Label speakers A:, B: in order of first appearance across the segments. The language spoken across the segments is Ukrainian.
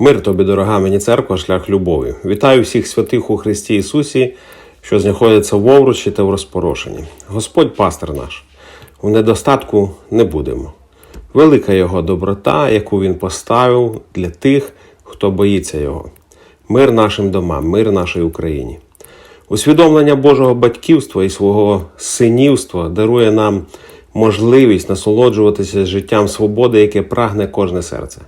A: Мир тобі, дорога мені церква, шлях любові. Вітаю всіх святих у Христі Ісусі, що знаходяться в овручі та в розпорошенні. Господь пастир наш, в недостатку не будемо. Велика Його доброта, яку Він поставив для тих, хто боїться Його. Мир нашим домам, мир нашій Україні. Усвідомлення Божого батьківства і свого синівства дарує нам можливість насолоджуватися життям свободи, яке прагне кожне серце.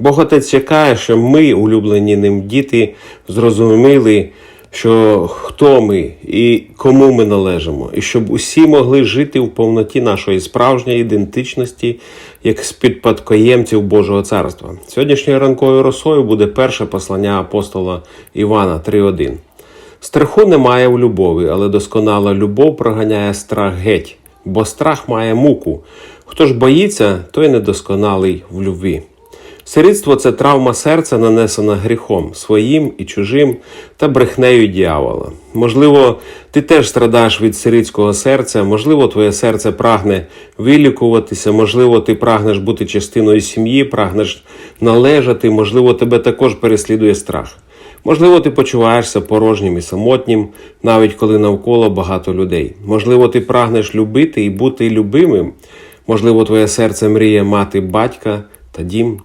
A: Бог Отець чекає, що ми, улюблені ним діти, зрозуміли, що хто ми і кому ми належимо, і щоб усі могли жити в повноті нашої справжньої ідентичності, як спідпадкоємців Божого царства. Сьогоднішньою ранковою росою буде перше послання апостола Івана 3.1. Страху немає в любові, але досконала любов проганяє страх геть, бо страх має муку. Хто ж боїться, той недосконалий в любві. Сирітство це травма серця, нанесена гріхом своїм і чужим та брехнею діявола. Можливо, ти теж страдаєш від сирітського серця, можливо, твоє серце прагне вилікуватися, можливо, ти прагнеш бути частиною сім'ї, прагнеш належати, можливо, тебе також переслідує страх. Можливо, ти почуваєшся порожнім і самотнім, навіть коли навколо багато людей. Можливо, ти прагнеш любити і бути любимим. Можливо, твоє серце мріє мати батька та дім.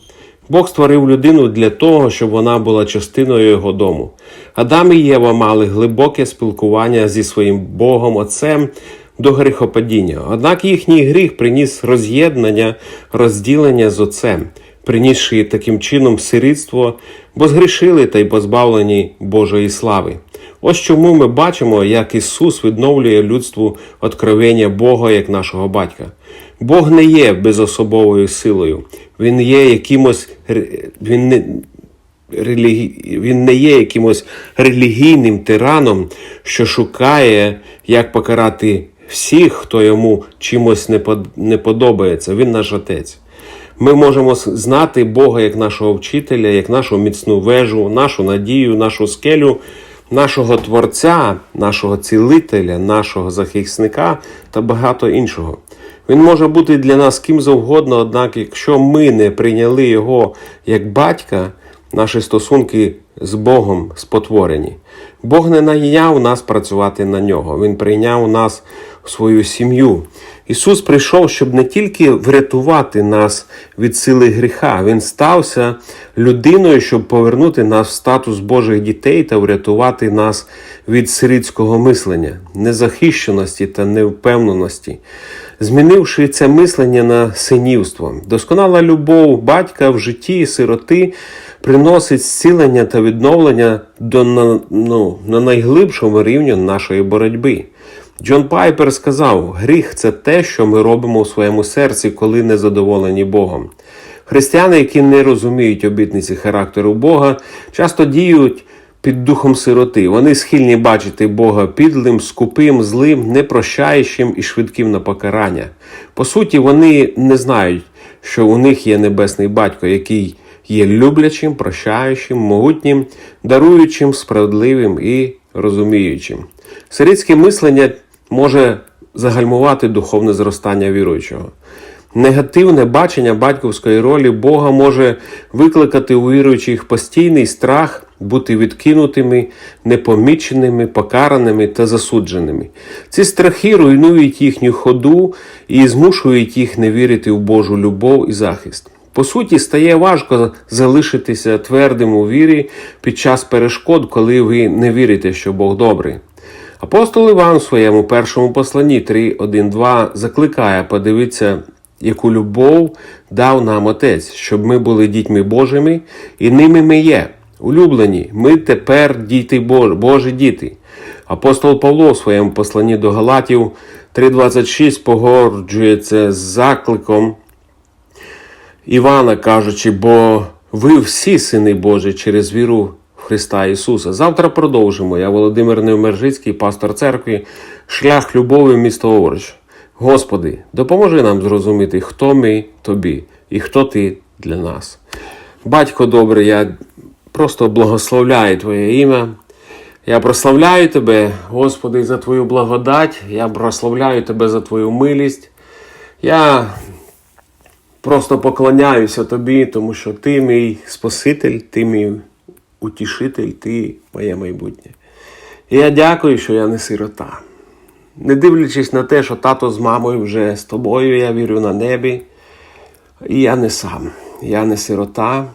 A: Бог створив людину для того, щоб вона була частиною його дому. Адам і Єва мали глибоке спілкування зі своїм Богом Отцем до гріхопадіння. Однак їхній гріх приніс роз'єднання, розділення з Отцем, принісши таким чином сирітство, бо згрішили та й позбавлені Божої слави. Ось чому ми бачимо, як Ісус відновлює людству откровення Бога як нашого батька. Бог не є безособовою силою, Він є якимось він не, релігі... він не є якимось релігійним тираном, що шукає, як покарати всіх, хто йому чимось не, под... не подобається. Він наш отець. Ми можемо знати Бога як нашого вчителя, як нашу міцну вежу, нашу надію, нашу скелю, нашого Творця, нашого цілителя, нашого захисника та багато іншого. Він може бути для нас ким завгодно, однак, якщо ми не прийняли його як батька, наші стосунки з Богом спотворені. Бог не найняв нас працювати на нього, Він прийняв нас в свою сім'ю. Ісус прийшов, щоб не тільки врятувати нас від сили гріха, Він стався людиною, щоб повернути нас в статус Божих дітей та врятувати нас від сирітського мислення, незахищеності та невпевненості, змінивши це мислення на синівство. Досконала любов батька в житті і сироти приносить зцілення та відновлення до на, ну, на найглибшому рівні нашої боротьби. Джон Пайпер сказав: гріх це те, що ми робимо у своєму серці, коли не задоволені Богом. Християни, які не розуміють обітниці характеру Бога, часто діють під духом сироти. Вони схильні бачити Бога підлим, скупим, злим, непрощаючим і швидким на покарання. По суті, вони не знають, що у них є небесний батько, який є люблячим, прощаючим, могутнім, даруючим, справедливим і розуміючим. Сирітське мислення може загальмувати духовне зростання віруючого. Негативне бачення батьківської ролі Бога може викликати у віруючих постійний страх бути відкинутими, непоміченими, покараними та засудженими. Ці страхи руйнують їхню ходу і змушують їх не вірити в Божу любов і захист. По суті, стає важко залишитися твердим у вірі під час перешкод, коли ви не вірите, що Бог добрий. Апостол Іван у своєму першому посланні 3.1.2 закликає подивитися, яку любов дав нам Отець, щоб ми були дітьми Божими, і ними ми є. Улюблені, ми тепер діти Божі, Божі діти. Апостол Павло у своєму посланні до Галатів 3.26 погоджується з закликом Івана, кажучи, бо ви всі сини Божі через віру в Христа Ісуса. Завтра продовжимо. Я Володимир Невмержицький, пастор церкви, шлях любові, місто Овруч. Господи, допоможи нам зрозуміти, хто ми тобі і хто ти для нас. Батько добрий, я просто благословляю Твоє ім'я. Я прославляю Тебе, Господи, за Твою благодать. Я прославляю Тебе за Твою милість. Я просто поклоняюся тобі, тому що ти мій Спаситель, ти мій утішитель, ти моє майбутнє. І я дякую, що я не сирота. Не дивлячись на те, що тато з мамою вже з тобою, я вірю на небі. І я не сам, я не сирота,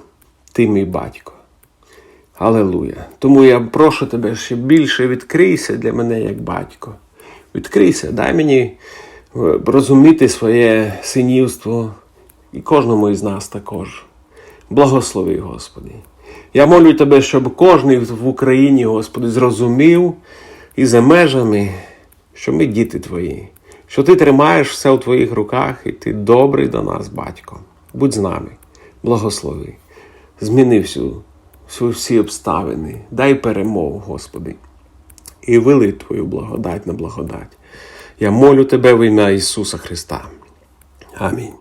A: ти мій батько. Алелуя. Тому я прошу тебе ще більше відкрийся для мене як батько. Відкрийся, дай мені е, розуміти своє синівство і кожному із нас також. Благослови, Господи. Я молю Тебе, щоб кожен в Україні, Господи, зрозумів і за межами, що ми діти Твої, що Ти тримаєш все у Твоїх руках, і Ти добрий до нас, батько. Будь з нами, благослови. Зміни всю всі обставини, дай перемогу, Господи, і вили Твою благодать на благодать. Я молю Тебе в ім'я Ісуса Христа. Амінь.